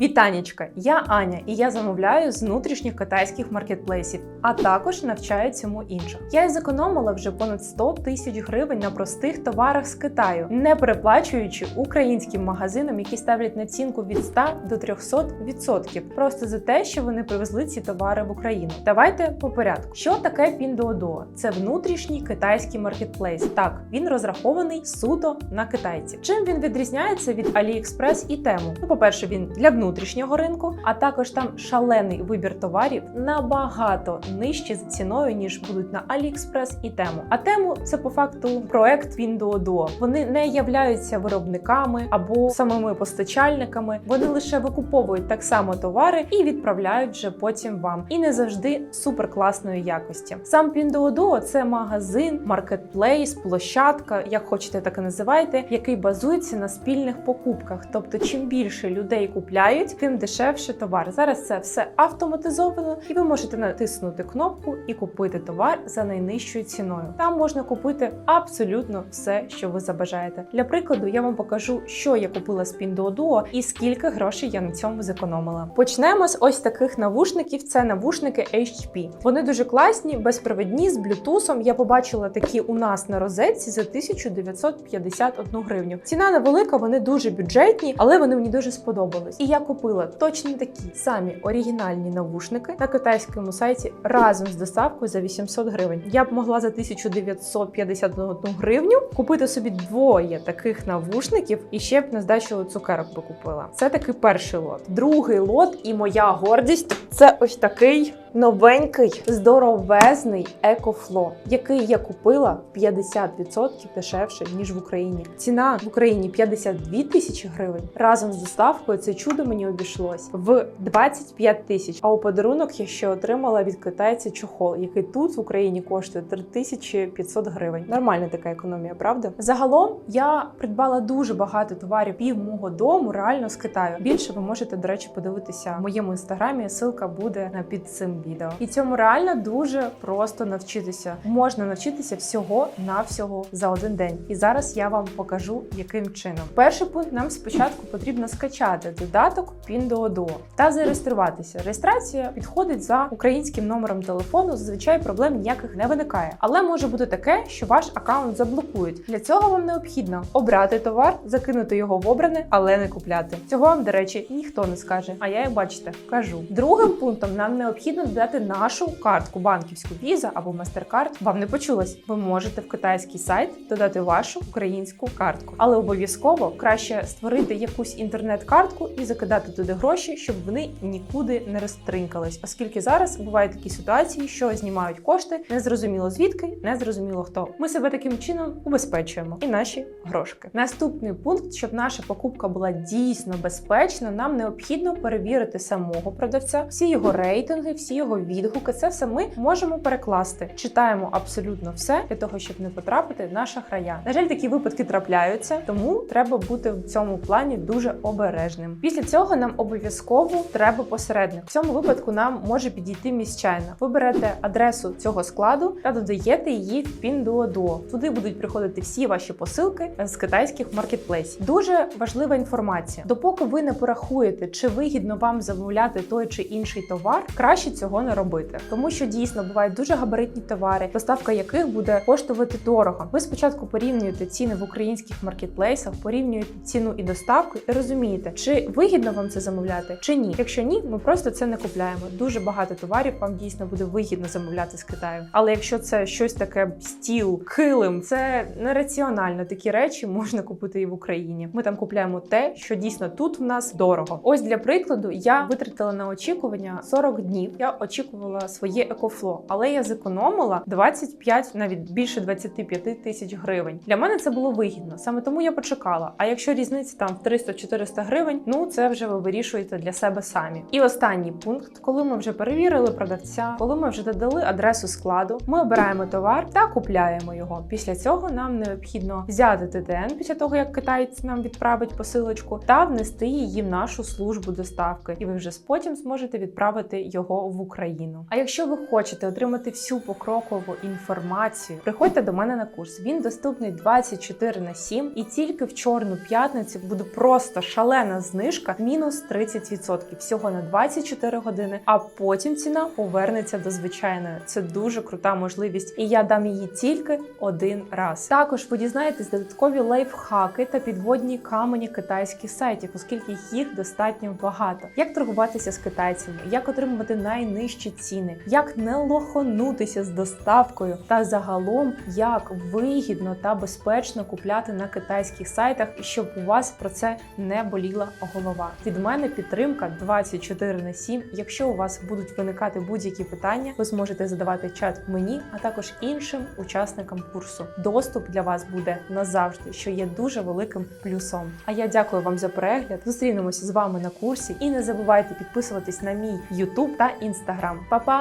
Вітанічка, я Аня, і я замовляю з внутрішніх китайських маркетплейсів, а також навчаю цьому інших. Я зекономила вже понад 100 тисяч гривень на простих товарах з Китаю, не переплачуючи українським магазинам, які ставлять націнку від 100 до 300 відсотків, просто за те, що вони привезли ці товари в Україну. Давайте по порядку. Що таке Pinduoduo? Це внутрішній китайський маркетплейс. Так, він розрахований суто на китайців. Чим він відрізняється від AliExpress і Temu? Ну, по-перше, він для внутрішнього ринку, а також там шалений вибір товарів набагато нижче за ціною, ніж будуть на AliExpress і Temu. А Temu – це по факту проект Pinduoduo. Вони не являються виробниками або самими постачальниками. Вони лише викуповують так само товари і відправляють вже потім вам. І не завжди супер класної якості. Сам Pinduoduo – це магазин, маркетплейс, площадка, як хочете, так і називайте, який базується на спільних покупках. Тобто, чим більше людей купляють, тим дешевше товар. Зараз це все автоматизовано, і ви можете натиснути кнопку і купити товар за найнижчою ціною. Там можна купити абсолютно все, що ви забажаєте. Для прикладу, я вам покажу, що я купила з Pinduoduo і скільки грошей я на цьому зекономила. Почнемо з ось таких навушників. Це навушники HP. Вони дуже класні, безпровідні з блютусом. Я побачила такі у нас на розетці за 1951 гривню. Ціна невелика, вони дуже бюджетні, але вони мені дуже сподобались. І я купила точно такі самі оригінальні навушники на китайському сайті разом з доставкою за 800 гривень. Я б могла за 1951 гривню купити собі двоє таких навушників і ще б на здачу цукерок би купила. Це такий перший лот. Другий лот і моя гордість це ось такий новенький здоровезний екофло, який я купила 50% дешевше ніж в Україні. Ціна в Україні 52 тисячі гривень. Разом з доставкою це чудо мені обійшлось в 25 тисяч. А у подарунок я ще отримала від китайця чохол, який тут в Україні коштує 3500 гривень. Нормальна така економія, правда? Загалом я придбала дуже багато товарів пів мого дому, реально з Китаю. Більше ви можете, до речі, подивитися в моєму інстаграмі. Ссылка буде на під цим відео. І цьому реально дуже просто навчитися. Можна навчитися всього навсього за один день. І зараз я вам покажу, яким чином. Перший пункт нам спочатку потрібно скачати додаток Pinduoduo та зареєструватися. Реєстрація підходить за українським номером телефону. Зазвичай проблем ніяких не виникає. Але може бути таке, що ваш аккаунт заблокують. Для цього вам необхідно обрати товар, закинути його в обране, але не купляти. Цього вам, до речі, ніхто не скаже. А я, як бачите, кажу. Другим пунктом нам необхідно додати нашу картку банківську Visa або MasterCard. Вам не почулось. Ви можете в китайський сайт додати вашу українську картку, але обов'язково краще створити якусь інтернет-картку і закидати туди гроші, щоб вони нікуди не розтринкались. Оскільки зараз бувають такі ситуації, що знімають кошти, незрозуміло звідки, незрозуміло хто. Ми себе таким чином убезпечуємо і наші грошки. Наступний пункт, щоб наша покупка була дійсно безпечна, нам необхідно перевірити самого продавця, всі його рейтинги, всі його відгуки. Це все ми можемо перекласти. Читаємо абсолютно все для того, щоб не потрапити на шахрая. На жаль, такі випадки трапляються, тому треба бути в цьому плані дуже обережним. Після цього нам обов'язково треба посередник. В цьому випадку нам може підійти міщайна. Ви берете адресу цього складу та додаєте її в Pinduoduo. Туди будуть приходити всі ваші посилки з китайських маркетплейсів. Дуже важлива інформація. Допоки ви не порахуєте, чи вигідно вам замовляти той чи інший товар, краще цього не робити, тому що дійсно бувають дуже габаритні товари, доставка яких буде коштувати дорого. Ви спочатку порівнюєте ціни в українських маркетплейсах, порівнюєте ціну і доставку, і розумієте, чи вигідно вам це замовляти, чи ні. Якщо ні, ми просто це не купляємо. Дуже багато товарів вам дійсно буде вигідно замовляти з Китаю. Але якщо це щось таке стіл, килим, це нераціонально. Такі речі можна купити і в Україні. Ми там купляємо те, що дійсно тут в нас дорого. Ось для прикладу, я витратила на очікування 40 днів. Я очікувала своє екофло, але я зекономила 25, навіть більше 25 тисяч гривень. Для мене це було вигідно. Саме тому я почекала. А якщо різниця там в 300-400 гривень, ну це вже ви вирішуєте для себе самі. І останній пункт, коли ми вже перевірили продавця, коли ми вже додали адресу складу, ми обираємо товар та купляємо його. Після цього нам необхідно взяти ТТН після того, як китаєць нам відправить посилочку, та внести її в нашу службу доставки, і ви вже потім зможете відправити його в Україну. Україну. А якщо ви хочете отримати всю покрокову інформацію, приходьте до мене на курс. Він доступний 24 на 7 і тільки в чорну п'ятницю буде просто шалена знижка мінус 30% всього на 24 години. А потім ціна повернеться до звичайної. Це дуже крута можливість, і я дам її тільки один раз. Також ви дізнаєтесь додаткові лайфхаки та підводні камені китайських сайтів, оскільки їх достатньо багато. Як торгуватися з китайцями, як отримувати найнижчі ціни, як не лоханутися з доставкою, та загалом як вигідно та безпечно купляти на китайських сайтах, щоб у вас про це не боліла голова. Від мене підтримка 24 на 7. Якщо у вас будуть виникати будь-які питання, ви зможете задавати чат мені, а також іншим учасникам курсу. Доступ для вас буде назавжди, що є дуже великим плюсом. А я дякую вам за перегляд. Зустрінемося з вами на курсі і не забувайте підписуватись на мій YouTube та Instagram. Па-па!